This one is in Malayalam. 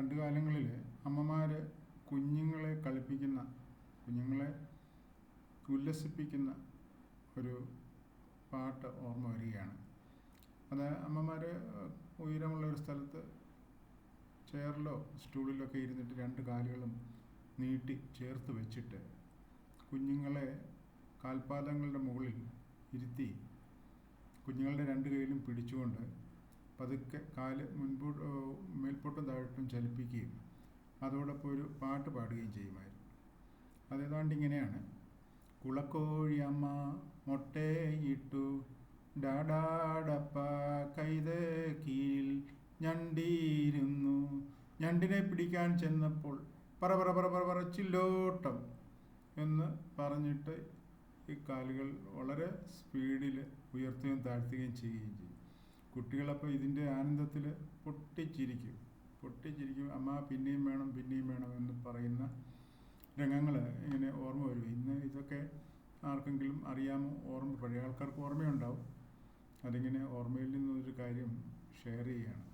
പണ്ട് കാലങ്ങളിൽ അമ്മമാർ കുഞ്ഞുങ്ങളെ കളിപ്പിക്കുന്ന കുഞ്ഞുങ്ങളെ ഉല്ലസിപ്പിക്കുന്ന ഒരു പാട്ട് ഓർമ്മ വരികയാണ്. അത് അമ്മമാർ ഉയരമുള്ള ഒരു സ്ഥലത്ത് ചെയറിലോ സ്റ്റൂളിലോ ഒക്കെ ഇരുന്നിട്ട് രണ്ട് കാലുകളും നീട്ടി ചേർത്ത് വെച്ചിട്ട് കുഞ്ഞുങ്ങളെ കാൽപാദങ്ങളുടെ മുകളിൽ ഇരുത്തി കുഞ്ഞുങ്ങളുടെ രണ്ട് കൈയിലും പിടിച്ചുകൊണ്ട് പതുക്കെ കാൽ മുൻപോട്ട് മേൽപോട്ടും താഴോട്ടും ചലിപ്പിക്കുകയും അതോടൊപ്പം ഒരു പാട്ട് പാടുകയും ചെയ്യുമായിരുന്നു. അതേതാണ്ട് ഇങ്ങനെയാണ്. കുളക്കോഴി അമ്മ മൊട്ടയിട്ടു ഡാഡാടപ്പ കൈത കീഴിൽ ഞണ്ടിയിരുന്നു. ഞണ്ടിനെ പിടിക്കാൻ ചെന്നപ്പോൾ പറ പറ പറ പറ പറ ചില്ലോട്ടം എന്ന് പറഞ്ഞിട്ട് ഈ കാലുകൾ വളരെ സ്പീഡിൽ ഉയർത്തുകയും താഴ്ത്തുകയും ചെയ്യുകയും ചെയ്യും കുട്ടികളപ്പോൾ ഇതിന്റെ ആനന്ദത്തിൽ പൊട്ടിച്ചിരിക്കും. പൊട്ടിച്ചിരിക്കും. അമ്മ പിന്നെയും വേണം പിന്നെയും വേണം എന്ന് പറയുന്ന രംഗങ്ങൾ ഇങ്ങനെ ഓർമ്മ വരും. ഇന്ന് ഇതൊക്കെ ആർക്കെങ്കിലും അറിയാമോ? ഓർമ്മ പഴയ ആൾക്കാർക്ക് ഓർമ്മയുണ്ടാവും. അതിങ്ങനെ ഓർമ്മയിൽ നിന്നൊരു കാര്യം ഷെയർ ചെയ്യുകയാണ്.